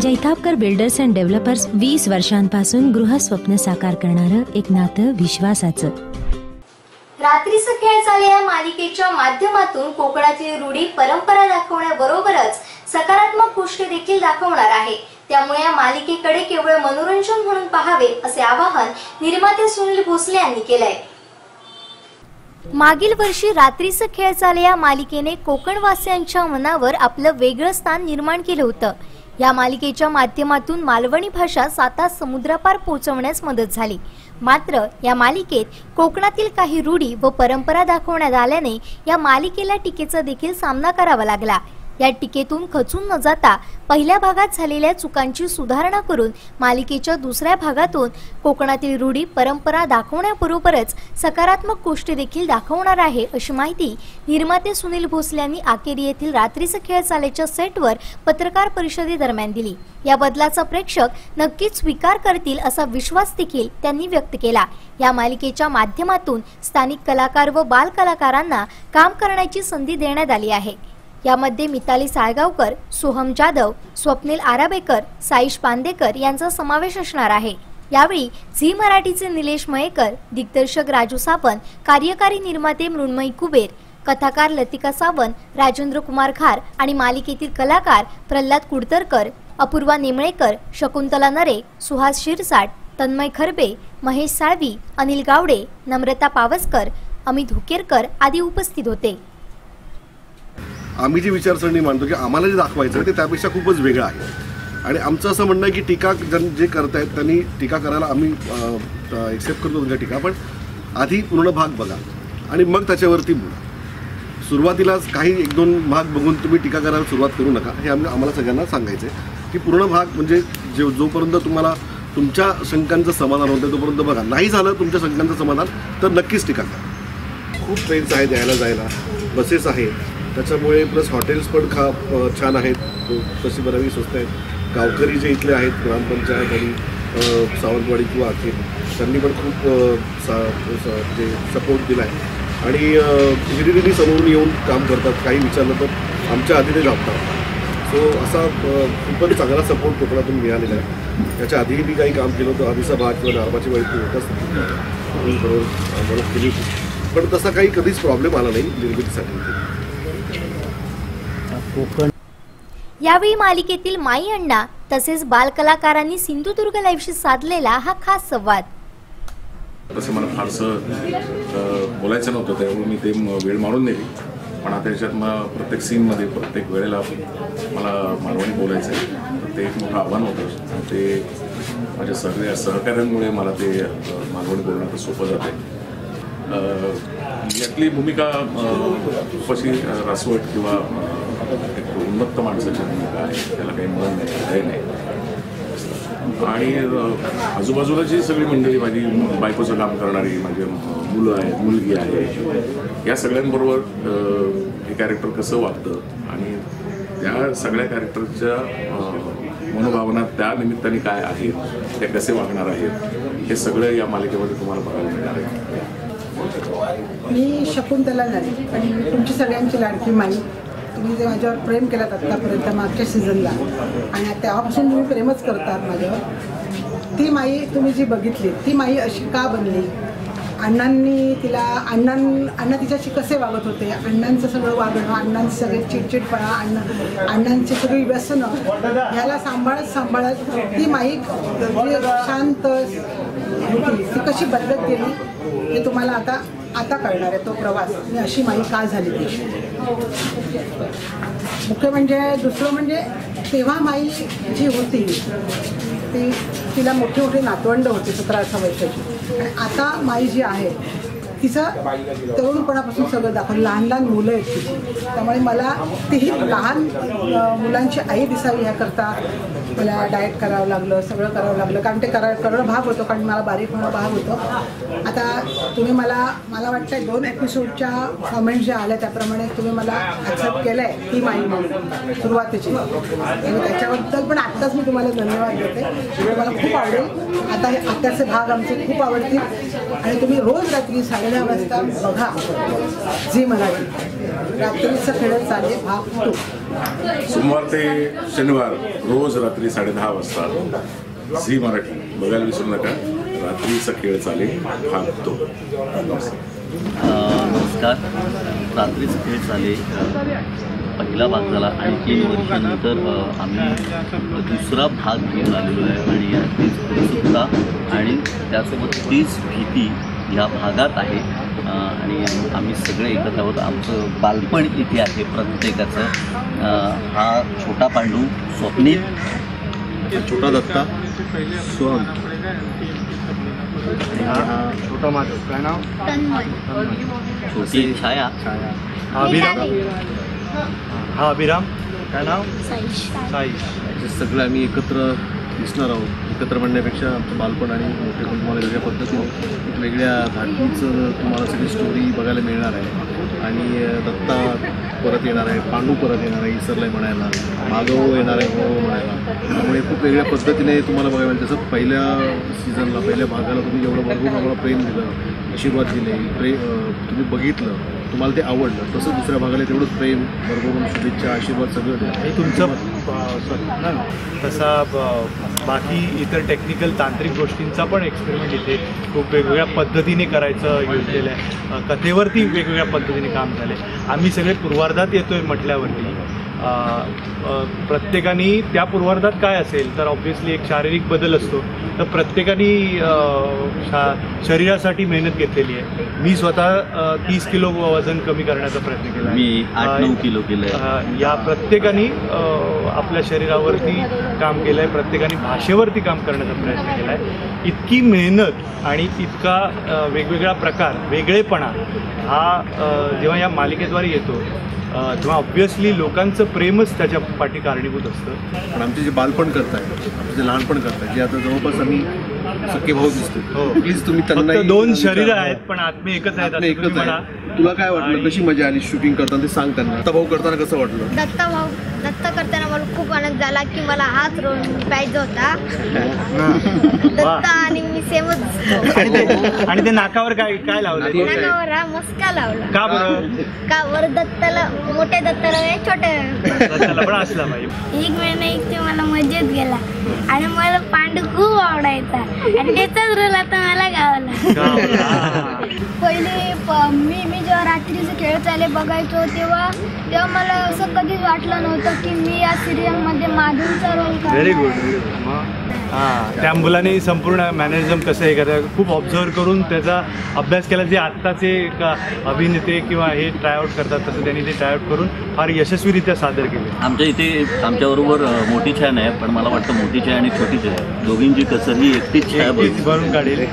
Jaitapkar builders and developers वीस वर्षांपासून गृहस्वप्न साकार करणारं एक नातं विश्वासाचं. रात्रीचं खेळ चाले या मालिकेच्या माध्यमातून कोकणातील रूढी परंपरा दाखवण्याबरोबरच सकारात्मक गोष्टी देखील दाखवणार आहे. त्यामुळे या मालिकेकडे केवळ मनोरंजन म्हणून पाहावे असे आवाहन निर्माते सुनील भोसले यांनी केलंय. मागील वर्षी रात्रीचं खेळ चाले या मालिकेने कोकणवासियांच्या मनावर आपलं वेगळं स्थान निर्माण केलं होतं. या मालिकेच्या माध्यमातून मालवणी भाषा साता समुद्रापार पोहोचवण्यास मदत झाली. मात्र या मालिकेत कोकणातील काही रूढी व परंपरा दाखवण्यात आल्याने या मालिकेला टीकेचा देखील सामना करावा लागला. या टीकेतून खचून न जाता पहिल्या भागात झालेल्या चुकांची सुधारणा करून मालिकेच्या दुसऱ्या भागातून कोकणातील रूढी परंपरा दाखवण्याबरोबरच सकारात्मक गोष्टी देखील दाखवणार आहे अशी माहिती निर्माते सुनील भोसले यांनी आकेरी येथील रात्रीचं खेळ चालेच्या सेटवर पत्रकार परिषदेदरम्यान दिली. या बदलाचा प्रेक्षक नक्कीच स्वीकार करतील असा विश्वास देखील त्यांनी व्यक्त केला. या मालिकेच्या माध्यमातून स्थानिक कलाकार व बाल कलाकारांना काम करण्याची संधी देण्यात आली आहे. यामध्ये मिताली साळगावकर सोहम जाधव स्वप्नील आराबेकर साईश पांदेकर यांचा समावेश असणार आहे. यावेळी झी मराठीचे निलेश मयेकर दिग्दर्शक राजू सावंत कार्यकारी निर्माते मृण्मयी कुबेर कथाकार लतिका सावंत राजेंद्र कुमार खार आणि मालिकेतील कलाकार प्रल्हाद कुडतरकर अपूर्वा नेमळेकर शकुंतला नरे सुहास शिरसाट तन्मय खरबे महेश साळवी अनिल गावडे नम्रता पावसकर अमित हुकेरकर आदी उपस्थित होते. आम्ही जी विचारसरणी मांडतो की आम्हाला जे दाखवायचं आहे ते त्यापेक्षा खूपच वेगळं आहे. आणि आमचं असं म्हणणं आहे की टीका जन जे करत आहेत त्यांनी टीका करायला आम्ही एक्सेप्ट करतो तुमच्या टीका पण आधी पूर्ण भाग बघा आणि मग त्याच्यावरती बोला. सुरुवातीलाच काही एक दोन भाग बघून तुम्ही टीका करायला सुरुवात करू नका. हे आम्ही आम्हाला सगळ्यांना सांगायचं आहे की पूर्ण भाग म्हणजे जे जोपर्यंत तुम्हाला तुमच्या शंकांचं समाधान होतं तोपर्यंत बघा. नाही झालं तुमच्या शंकांचं समाधान तर नक्कीच टीका करा. खूप ट्रेन्स आहेत यायला जायला. बसेस आहेत. त्याच्यामुळे प्लस हॉटेल्स पण खा छान आहेत. तशी बरावी स्वस्त आहेत. गावकरी जे इथले आहेत ग्रामपंचायत आणि सावंतवाडी किंवा अखेर त्यांनी पण खूप जे सपोर्ट दिला आहे आणि हिरिरीनी समोरून येऊन काम करतात काही विचारलं तर आमच्या आधी ते धावतात सो असा खूपच चांगला सपोर्ट कोकणातून मिळालेला आहे. त्याच्या आधीही मी काही काम केलं होतं आधीचा भाग किंवा नारबाची वाईट होतच. बरोबर केली होती. पण तसा काही कधीच प्रॉब्लेम आला नाही निर्मितीसाठी. कोकण. यावेळी मालिकेतील माई अण्णा तसेच बाल कलाकारांनी सिंधुदुर्ग लाईव्हशी साधलेला हा खास संवाद. तसं मला फारसं बोलायचं नव्हतं त्यामुळे मी ते वेळ मारून नेली. पण आता त्याच्यात मग प्रत्येक सीनमध्ये प्रत्येक वेळेला मला मालवणी बोलायचं आहे ते एक मोठं आव्हान होतं. ते माझ्या सगळ्या सहकार्यांमुळे मला ते मालवणी बोलणं सोपं जाते यातली भूमिका अशी रासवट किंवा एक माणसाची भूमिका आहे. त्याला काही मन नाही नाही. आणि आजूबाजूला जी सगळी मंडळी माझी बायकोचं काम करणारी माझे मुलं आहेत मुलगी आहे या सगळ्यांबरोबर हे कॅरेक्टर कसं वागतं? आणि त्या सगळ्या कॅरेक्टरच्या मनोभावना त्या निमित्ताने काय आहेत? ते कसे वागणार आहेत? हे सगळं या मालिकेमध्ये तुम्हाला बघायला मिळणार आहे. मी शकुंतला झाली आणि तुमची सगळ्यांची लाडकी माई. तुम्ही जे माझ्यावर प्रेम केलात आत्तापर्यंत मागच्या सीझनला आणि तेव्हापासून तुम्ही प्रेमच करतात माझ्यावर ती माई तुम्ही जी बघितली ती माई अशी का बनली? अण्णांनी तिला अण्णां अण्णा तिच्याशी कसे वागत होते? अण्णांचं सगळं वागणं अण्णांचं सगळे चिडचिडपणा अण्णा अण्णांची सगळी व्यसनं ह्याला सांभाळत सांभाळत ती माई म्हणजे शांत होती. ती कशी बदलत गेली हे तुम्हाला आता आता कळणार आहे तो प्रवास. मी अशी माई का झाली मुख्य म्हणजे दुसरं म्हणजे तेव्हा माई जी होती ती तिला मोठे मोठे नातवंड होते सतरा अठरा वर्षाची. आणि आता माई जी आहे तिचं तरुणपणापासून सगळं दाखवलं. लहान लहान मुलं आहेत तिची त्यामुळे मला तीही लहान मुलांची आई दिसावी ह्याकरता मला डाएट करावं लागलं सगळं करावं लागलं. कारण ते करा करणं भाग होतं कारण मला बारीक होणं भाग होतं. आता तुम्ही मला मला वाटतं दोन एपिसोडच्या कमेंट ज्या आल्या त्याप्रमाणे तुम्ही मला ॲक्सेप्ट केलं आहे ती माई म्हणून सुरुवातीची. आणि त्याच्याबद्दल पण आत्ताच मी तुम्हाला धन्यवाद देते. मला खूप आवडेल. आता हे आत्ताचे भाग आमचे खूप आवडतील. आणि तुम्ही रोज रात्री साडे वाजता बघा. झी मराठी. रात्रीचं खेळत चालेल भाग टू सोमवार ते शनिवार रोज रात्री साडेदहा वाजता. झी मराठी. बघायला विसरू नका. रात्रीचा खेळ चालेल भाग तो. नमस्कार. रात्रीच खेळ चाले पहिला भाग झाला. आणि तीन वर्षानंतर आम्ही दुसरा भाग घेऊन आलेलो आहे. आणि या तीच उत्सुकता आणि त्यासोबत तीच भीती ह्या भागात आहे. आणि आम्ही सगळे एकत्र आहोत. आमचं बालपण इथे आहे प्रत्येकाचं. हा छोटा पांडू स्वप्नील. छोटा दत्ता. सोहम छोटा माधव. काय नाव? छोटी छाया. हा अभिराम. हा अभिराम. काय नाव? साई हे सगळं आम्ही एकत्र दिसणार आहोत. एकत्र म्हणण्यापेक्षा आमचं बालपण आणि मोठे पण तुम्हाला वेगळ्या पद्धतीने एक वेगळ्या धाटणीचं तुम्हाला सगळी स्टोरी बघायला मिळणार आहे. आणि दत्ता परत येणार आहे पांडू परत येणार आहे इसरलाय म्हणायला माधव येणार आहे हो म्हणायला. त्यामुळे खूप वेगळ्या पद्धतीने तुम्हाला बघायला मिळेल. जसं पहिल्या सीझनला पहिल्या भागाला तुम्ही जेवढं भरपूर आम्हाला प्रेम दिलं आशीर्वाद दिले प्रे तुम्ही बघितलं तुम्हाला ते आवडलं तसं दुसऱ्या भागाला तेवढंच प्रेम भरभरून शुभेच्छा आशीर्वाद सगळं तुमचं तसा बाकी इतर टेक्निकल तांत्रिक गोष्टींचा पण एक्सपेरिमेंट इथे खूप वेगवेगळ्या पद्धतीने करायचं योजलेलं आहे. कथेवरती वेगवेगळ्या पद्धतीने काम झालं आहे आम्ही सगळे पूर्वार्धात येतो आहे म्हटल्यावरती प्रत्येकाने त्या पूर्वार्धात काय असेल तर ऑब्व्हियसली एक शारीरिक बदल असतो. तर प्रत्येकाने शा शरीरासाठी मेहनत घेतलेली आहे. मी स्वतः तीस किलो वजन कमी करण्याचा प्रयत्न केला आहे. मी आठ नऊ किलो केलं या प्रत्येकाने आपल्या शरीरावरती काम केलं आहे प्रत्येकाने भाषेवरती काम करण्याचा प्रयत्न केला आहे इतकी मेहनत आणि इतका वेगवेगळा प्रकार वेगळेपणा हा जेव्हा या मालिकेद्वारे येतो तेव्हा ऑब्व्हियसली लोकांचं प्रेमच त्याच्या पाठी कारणीभूत असतं. पण आमचे जे बालपण करताय आमचे जे लहानपण करताय जे आता जवळपास आम्ही सख्खे भाऊ दिसतो. हो. प्लीज तुम्ही त्यांना फक्त दोन शरीर आहेत पण आत्मे एकच आहेत एकच आहे तुला काय वाटलं? आणि- कशी मजा आली शूटिंग करताना? ते सांग त्यांना. आता भाऊ करताना कसं वाटलं? दत्ता भाऊ दत्ता करताना मला खूप आनंद झाला की मला हाच रोल पाहिजे होता. दत्ता आणि मी सेमच. आणि ते नाकावर काय काय लावलं नाकावर हा मस्का लावला. का बरं? का वर दत्ताला मोठ्या दत्ताला नाही छोट्या. त्याला पण असला पाहिजे. एक महिना एक ते मला मजेत गेला. आणि मला पांडू खूप आवडायचा. आणि त्याचाच रोल आता मला गावला. पहिले प- मी मी जेव्हा रात्रीचे खेळ चाले बघायचो तेव्हा तेव्हा मला असं कधीच वाटलं नव्हतं की मी या सिरियलमध्ये माधुरीचा रोल व्हेरी गुड हां. त्या मुलाने संपूर्ण मॅनरिझम कसं हे करतात खूप ऑब्झर्व करून त्याचा अभ्यास केला जे आत्ताचे अभिनेते किंवा हे ट्रायआउट करतात तसं त्यांनी ते ट्रायआउट करून फार यशस्वीरित्या सादर केले. आमच्या इथे आमच्याबरोबर मोठी छाया नाही पण मला वाटतं मोठी छाया आणि छोटी छाया दोघींची कसर ही एकटीच बघ भरून काढेल.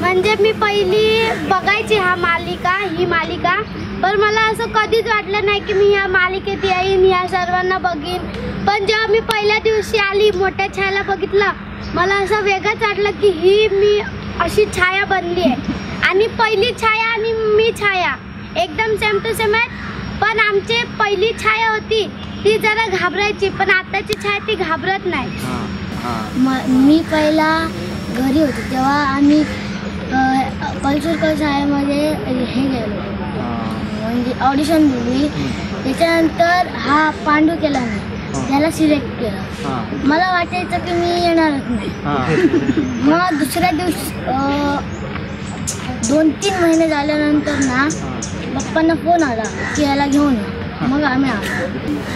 म्हणजे मी पहिली बघायची हा मालिका ही मालिका. पण मला असं कधीच वाटलं नाही की मी ह्या मालिकेत येईन ह्या सर्वांना बघीन. पण जेव्हा मी पहिल्या दिवशी आली मोठ्या छायाला बघितलं मला असं वेगळंच वाटलं की ही मी अशी छाया बनली आहे. आणि पहिली छाया आणि मी छाया एकदम सेम टू सेम आहेत. पण आमची पहिली छाया होती ती जरा घाबरायची पण आताची छाया ती घाबरत नाही. म मी पहिला घरी होते तेव्हा आम्ही कल्चरल शाळेमध्ये हे गेलो. म्हणजे ऑडिशन दिली. त्याच्यानंतर हा पांडू केला मी त्याला सिलेक्ट केलं. मला वाटायचं की मी येणारच नाही. मग दुसऱ्या दिवशी दोन तीन महिने झाल्यानंतर ना पप्पांना फोन आला की याला घेऊन ये. मग आम्ही आलो.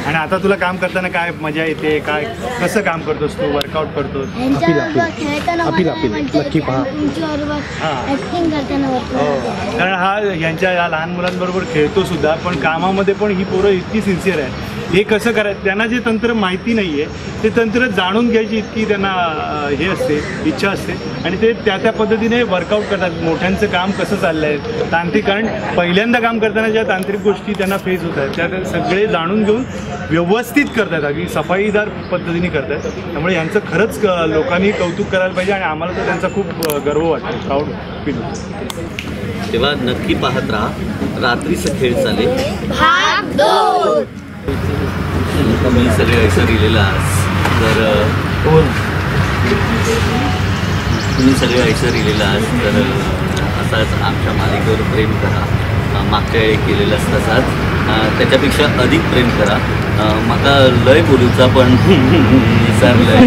आणि आता तुला काम करताना काय मजा येते? काय कसं काम करतोस तू? वर्कआउट करतोस? यांच्याबरोबर खेळताना आणि हां. ऍक्टिंग करताना हो. कारण हा यांच्या या लहान मुलांबरोबर खेळतो सुद्धा पण कामामध्ये पण ही पोरं इतकी सिन्सिअर आहेत. हे कसं करायचं? त्यांना जे तंत्र माहिती नाही आहे ते तंत्र जाणून घ्यायची इतकी त्यांना हे असते इच्छा असते. आणि ते त्या त्या पद्धतीने वर्कआउट करतात. मोठ्यांचं काम कसं चाललं आहे तांत्रिक कारण पहिल्यांदा काम करताना ज्या तांत्रिक गोष्टी त्यांना फेस होत आहेत त्या सगळे जाणून घेऊन व्यवस्थित करतात. अगदी सफाईदार पद्धतीने करतात. त्यामुळे यांचं खरंच क- लोकांनी कौतुक करायला पाहिजे आणि आम्हाला तर त्यांचा खूप गर्व वाटतो. प्राऊड फील होतो तेव्हा नक्की पाहत राहा. रात्रीचं खेळ चाले मी सगळे ऐसा दिलेला तर तुम्ही सगळे ऐसा दिलेला तर असाच आमच्या मालिकेवर प्रेम करा. मागच्या वेळी केलेलाच तसाच. त्याच्यापेक्षा अधिक प्रेम करा. मला लय बोलूचा पण विसरलंय